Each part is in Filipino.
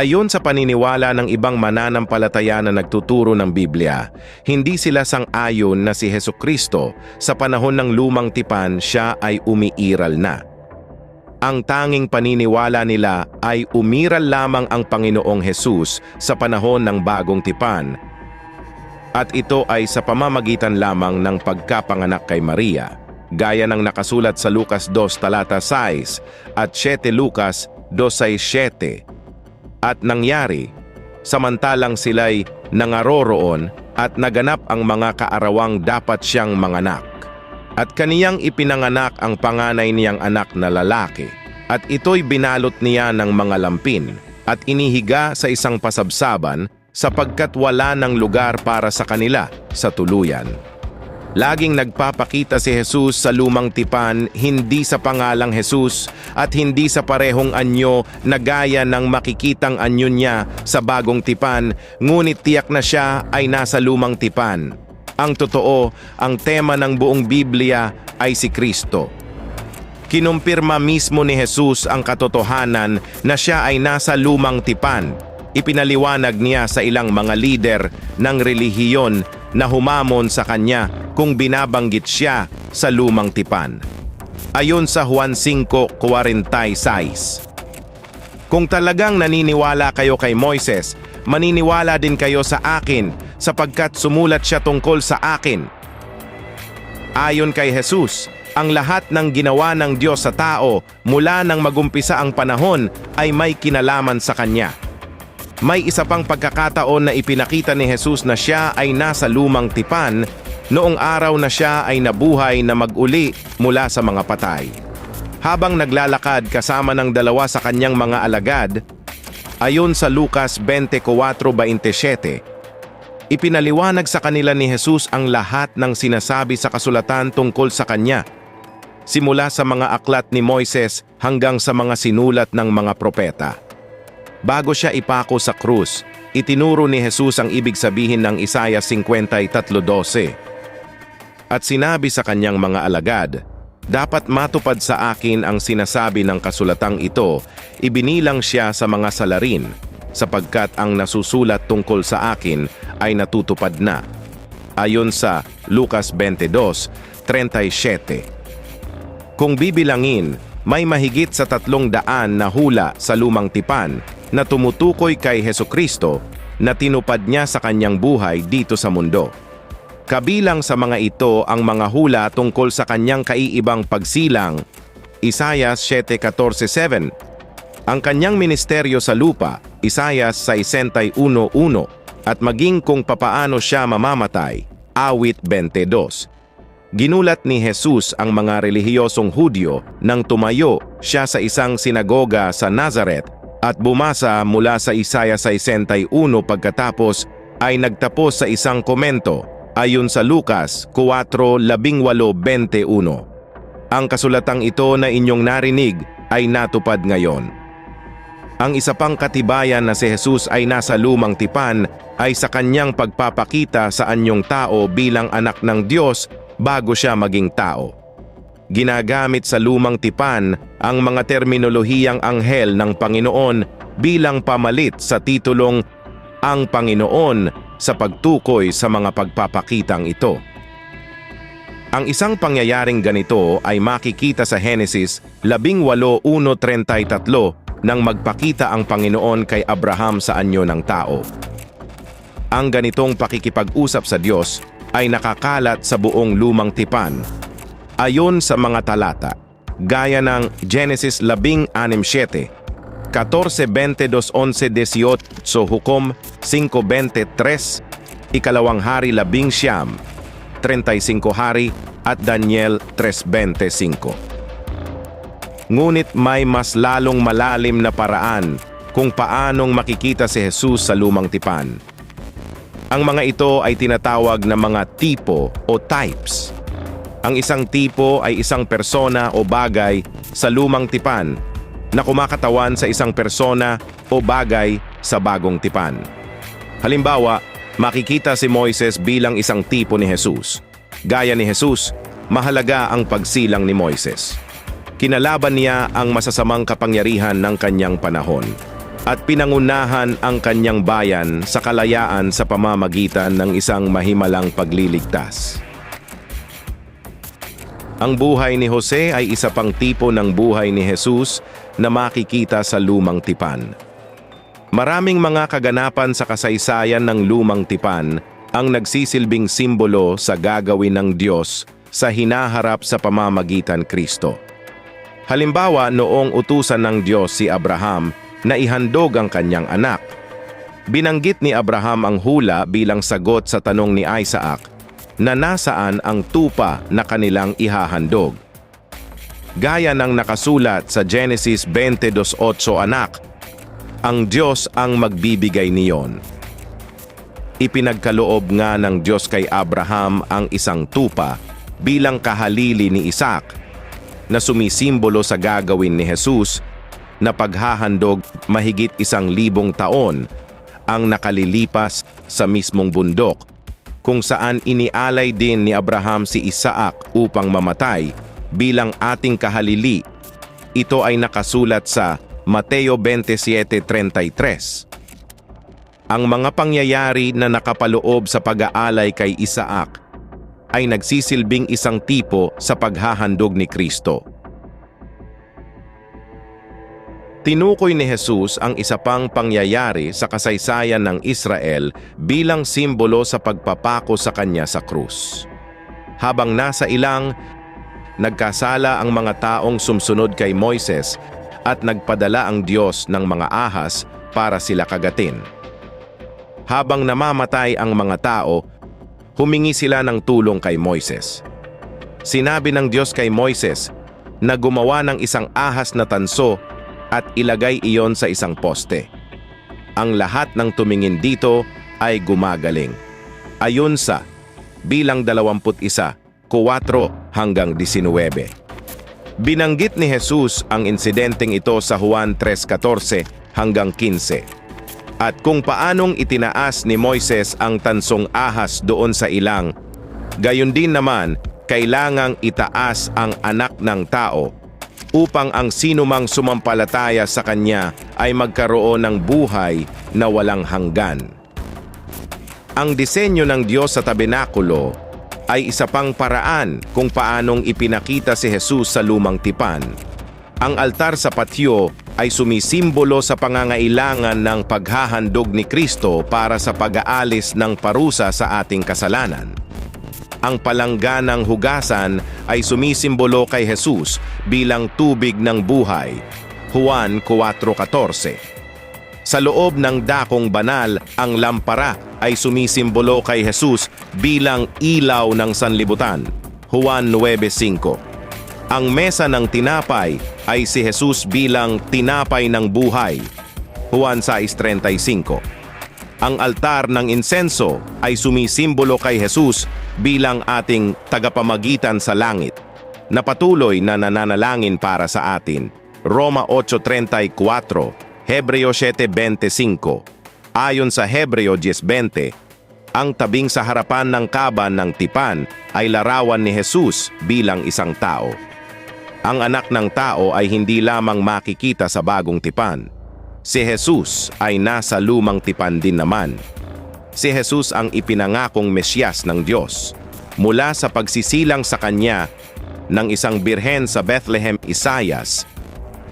Ayon sa paniniwala ng ibang mananampalataya na nagtuturo ng Biblia, hindi sila sang-ayon na si Heso Kristo sa panahon ng lumang tipan siya ay umiiral na. Ang tanging paniniwala nila ay umiral lamang ang Panginoong Hesus sa panahon ng bagong tipan at ito ay sa pamamagitan lamang ng pagkapanganak kay Maria, gaya ng nakasulat sa Lucas 2 talata 6 at 7 Lucas 2.7 at nangyari, samantalang sila'y nangaroroon at naganap ang mga kaarawang dapat siyang manganak. At kaniyang ipinanganak ang panganay niyang anak na lalaki, at ito'y binalot niya ng mga lampin, at inihiga sa isang pasabsaban sapagkat wala ng lugar para sa kanila sa tuluyan. Laging nagpapakita si Jesus sa lumang tipan hindi sa pangalang Jesus at hindi sa parehong anyo na gaya ng makikitang anyo niya sa bagong tipan, ngunit tiyak na siya ay nasa lumang tipan. Ang totoo, ang tema ng buong Biblia ay si Kristo. Kinumpirma mismo ni Jesus ang katotohanan na siya ay nasa lumang tipan. Ipinaliwanag niya sa ilang mga lider ng relihiyon na humamon sa kanya kung binabanggit siya sa lumang tipan. Ayon sa Juan 5.46 Kung talagang naniniwala kayo kay Moises, maniniwala din kayo sa akin sapagkat sumulat siya tungkol sa akin. Ayon kay Jesus, ang lahat ng ginawa ng Diyos sa tao mula nang magumpisa ang panahon ay may kinalaman sa Kanya. May isa pang pagkakataon na ipinakita ni Jesus na siya ay nasa lumang tipan noong araw na siya ay nabuhay na mag-uli mula sa mga patay. Habang naglalakad kasama ng dalawa sa kanyang mga alagad, ayon sa Lucas 24.27, ipinaliwanag sa kanila ni Jesus ang lahat ng sinasabi sa kasulatan tungkol sa kanya, simula sa mga aklat ni Moises hanggang sa mga sinulat ng mga propeta. Bago siya ipako sa krus, itinuro ni Jesus ang ibig sabihin ng Isaiah 53.12. At sinabi sa kanyang mga alagad, dapat matupad sa akin ang sinasabi ng kasulatang ito, ibinilang siya sa mga salarin, sapagkat ang nasusulat tungkol sa akin ay natutupad na. Ayon sa Lucas 22:37. Kung bibilangin, may mahigit sa tatlong daan na hula sa lumang tipan na tumutukoy kay Heso Kristo na tinupad niya sa kanyang buhay dito sa mundo. Kabilang sa mga ito ang mga hula tungkol sa kanyang kaiibang pagsilang, Isaiah 7.14.7, ang kanyang ministeryo sa lupa, Isaiah 61.1, at maging kung papaano siya mamamatay, Awit 22. Ginulat ni Jesus ang mga relihiyosong Hudyo nang tumayo siya sa isang sinagoga sa Nazareth at bumasa mula sa Isaiah 61 pagkatapos ay nagtapos sa isang komento ayon sa Lucas 4.18.21. Ang kasulatang ito na inyong narinig ay natupad ngayon. Ang isa pang katibayan na si Jesus ay nasa lumang tipan ay sa kanyang pagpapakita sa anyong tao bilang anak ng Diyos bago siya maging tao. Ginagamit sa lumang tipan ang mga terminolohiyang anghel ng Panginoon bilang pamalit sa titulong ang Panginoon sa pagtukoy sa mga pagpapakitang ito. Ang isang pangyayaring ganito ay makikita sa Henesis 18.1.33 nang magpakita ang Panginoon kay Abraham sa anyo ng tao. Ang ganitong pakikipag-usap sa Diyos ay nakakalat sa buong lumang tipan. Ayon sa mga talata, gaya ng Genesis 16.7, 14.22.11.18 so Hukom 5.23, Ikalawang Hari 11, 35 Hari at Daniel 3.25. Ngunit may mas lalong malalim na paraan kung paanong makikita si Jesus sa lumang tipan. Ang mga ito ay tinatawag na mga tipo o types. Ang isang tipo ay isang persona o bagay sa lumang tipan na kumakatawan sa isang persona o bagay sa bagong tipan. Halimbawa, makikita si Moises bilang isang tipo ni Jesus. Gaya ni Jesus, mahalaga ang pagsilang ni Moises. Kinalaban niya ang masasamang kapangyarihan ng kanyang panahon. at pinangunahan ang kanyang bayan sa kalayaan sa pamamagitan ng isang mahimalang pagliligtas. Ang buhay ni Jose ay isa pang tipo ng buhay ni Jesus na makikita sa lumang tipan. Maraming mga kaganapan sa kasaysayan ng lumang tipan ang nagsisilbing simbolo sa gagawin ng Diyos sa hinaharap sa pamamagitan Kristo. Halimbawa, noong utusan ng Diyos si Abraham na ihandog ang kanyang anak. Binanggit ni Abraham ang hula bilang sagot sa tanong ni Isaac na nasaan ang tupa na kanilang ihahandog. Gaya ng nakasulat sa Genesis 22.8 anak, ang Diyos ang magbibigay niyon. Ipinagkaloob nga ng Diyos kay Abraham ang isang tupa bilang kahalili ni Isaac na sumisimbolo sa gagawin ni Jesus na paghahandog mahigit isang libong taon ang nakalilipas sa mismong bundok kung saan inialay din ni Abraham si Isaac upang mamatay bilang ating kahalili. Ito ay nakasulat sa Mateo 27.33. Ang mga pangyayari na nakapaloob sa pag-aalay kay Isaac ay nagsisilbing isang tipo sa paghahandog ni Kristo. Tinukoy ni Jesus ang isa pang pangyayari sa kasaysayan ng Israel bilang simbolo sa pagpapako sa kanya sa krus. Habang nasa ilang, nagkasala ang mga taong sumsunod kay Moises at nagpadala ang Diyos ng mga ahas para sila kagatin. Habang namamatay ang mga tao, humingi sila ng tulong kay Moises. Sinabi ng Diyos kay Moises na gumawa ng isang ahas na tanso at ilagay iyon sa isang poste. Ang lahat ng tumingin dito ay gumagaling. Ayon sa bilang 21, 4 hanggang 19. Binanggit ni Jesus ang insidenteng ito sa Juan 3.14 hanggang 15. At kung paanong itinaas ni Moises ang tansong ahas doon sa ilang, gayon din naman kailangang itaas ang anak ng tao upang ang sinumang sumampalataya sa Kanya ay magkaroon ng buhay na walang hanggan. Ang disenyo ng Diyos sa tabernakulo ay isa pang paraan kung paanong ipinakita si Jesus sa lumang tipan. Ang altar sa patio ay sumisimbolo sa pangangailangan ng paghahandog ni Kristo para sa pag-aalis ng parusa sa ating kasalanan ang palangganang hugasan ay sumisimbolo kay Jesus bilang tubig ng buhay. Juan 4.14 Sa loob ng dakong banal, ang lampara ay sumisimbolo kay Jesus bilang ilaw ng sanlibutan. Juan 9.5 Ang mesa ng tinapay ay si Jesus bilang tinapay ng buhay. Juan 6.35 ang altar ng insenso ay sumisimbolo kay Jesus bilang ating tagapamagitan sa langit na patuloy na nananalangin para sa atin. Roma 8.34, Hebreo 7.25. Ayon sa Hebreo 10.20, ang tabing sa harapan ng kaban ng tipan ay larawan ni Jesus bilang isang tao. Ang anak ng tao ay hindi lamang makikita sa bagong tipan, Si Jesus ay nasa lumang tipan din naman. Si Jesus ang ipinangakong Mesyas ng Diyos mula sa pagsisilang sa kanya ng isang birhen sa Bethlehem, Isayas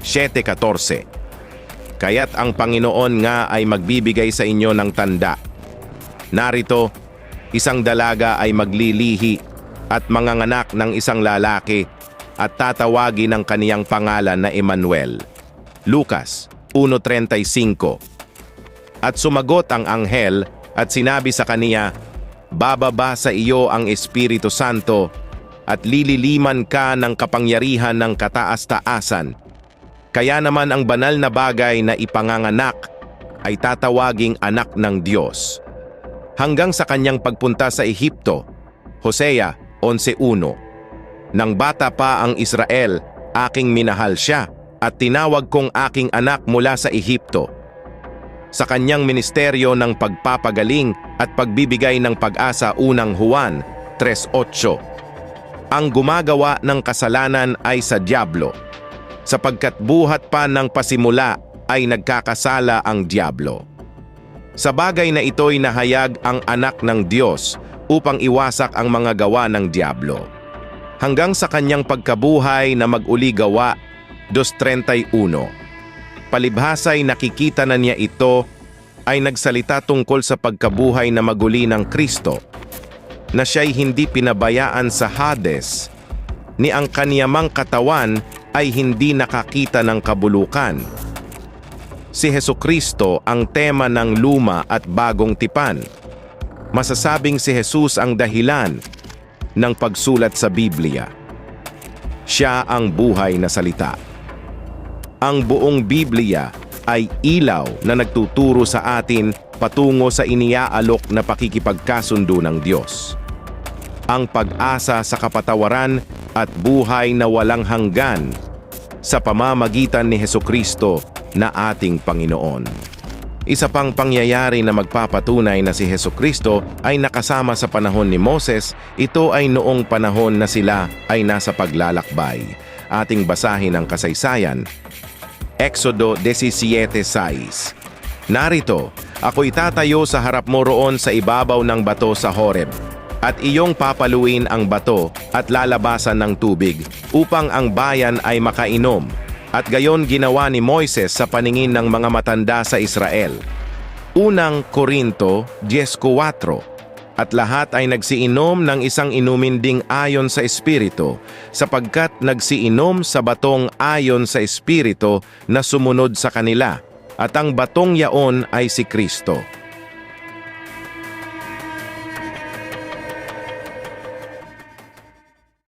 7.14. Kaya't ang Panginoon nga ay magbibigay sa inyo ng tanda. Narito, isang dalaga ay maglilihi at manganganak ng isang lalaki at tatawagin ang kaniyang pangalan na Emmanuel. Lucas 1.35 At sumagot ang anghel at sinabi sa kaniya, Bababa sa iyo ang Espiritu Santo at lililiman ka ng kapangyarihan ng kataas-taasan. Kaya naman ang banal na bagay na ipanganganak ay tatawaging anak ng Diyos. Hanggang sa kanyang pagpunta sa Ehipto, Hosea 11.1 Nang bata pa ang Israel, aking minahal siya at tinawag kong aking anak mula sa Ehipto. Sa kanyang ministeryo ng pagpapagaling at pagbibigay ng pag-asa unang Juan 3.8. Ang gumagawa ng kasalanan ay sa Diablo, sapagkat buhat pa ng pasimula ay nagkakasala ang Diablo. Sa bagay na ito'y nahayag ang anak ng Diyos upang iwasak ang mga gawa ng Diablo. Hanggang sa kanyang pagkabuhay na mag-uli gawa 2.31. Palibhasa'y nakikita na niya ito ay nagsalita tungkol sa pagkabuhay na maguli ng Kristo na siya'y hindi pinabayaan sa Hades ni ang kaniyamang katawan ay hindi nakakita ng kabulukan. Si Heso Kristo ang tema ng luma at bagong tipan. Masasabing si Jesus ang dahilan ng pagsulat sa Biblia. Siya ang buhay na salita. Ang buong Biblia ay ilaw na nagtuturo sa atin patungo sa iniaalok na pakikipagkasundo ng Diyos. Ang pag-asa sa kapatawaran at buhay na walang hanggan sa pamamagitan ni Heso Kristo na ating Panginoon. Isa pang pangyayari na magpapatunay na si Heso Kristo ay nakasama sa panahon ni Moses, ito ay noong panahon na sila ay nasa paglalakbay. Ating basahin ang kasaysayan Exodo 17.6 Narito, ako'y tatayo sa harap mo roon sa ibabaw ng bato sa Horeb, at iyong papaluin ang bato at lalabasan ng tubig upang ang bayan ay makainom. At gayon ginawa ni Moises sa paningin ng mga matanda sa Israel. Unang Korinto 10.4 at lahat ay nagsiinom ng isang inumin ding ayon sa Espiritu, sapagkat nagsiinom sa batong ayon sa Espiritu na sumunod sa kanila, at ang batong yaon ay si Kristo.